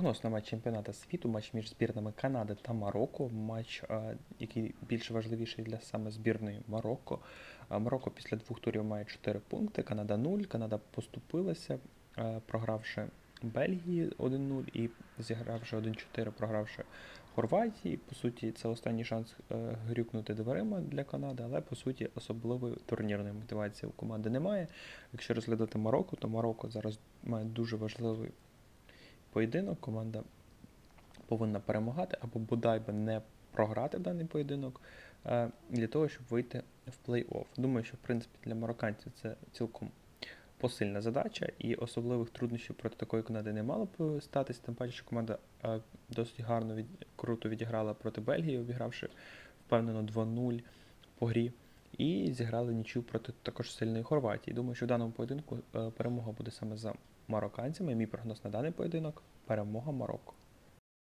Прогноз на матч чемпіонату світу, матч між збірними Канади та Марокко, матч, який більш важливіший для саме збірної Марокко. Марокко після двох турів має 4 пункти, Канада 0. Канада поступилася, програвши Бельгії 1-0 і зігравши 1-4, програвши Хорватії. По суті, це останній шанс е, грюкнути дверима для Канади, але по суті особливої турнірної мотивації у команди немає. Якщо розглядати Марокко, то Марокко зараз має дуже важливий поєдинок. Команда повинна перемагати або бодай би не програти даний поєдинок е, для того, щоб вийти в плей-офф. Думаю, що в принципі для марокканців це цілком посильна задача, і особливих труднощів проти такої Канади не мало б статись. Тим паче, що команда е, досить гарно від круто відіграла проти Бельгії, обігравши впевнено 2-0 по грі. І зіграли нічю проти також сильної Хорватії. Думаю, що в даному поєдинку е, перемога буде саме за марокканцями. Мій прогноз на даний поєдинок перемога Марокко.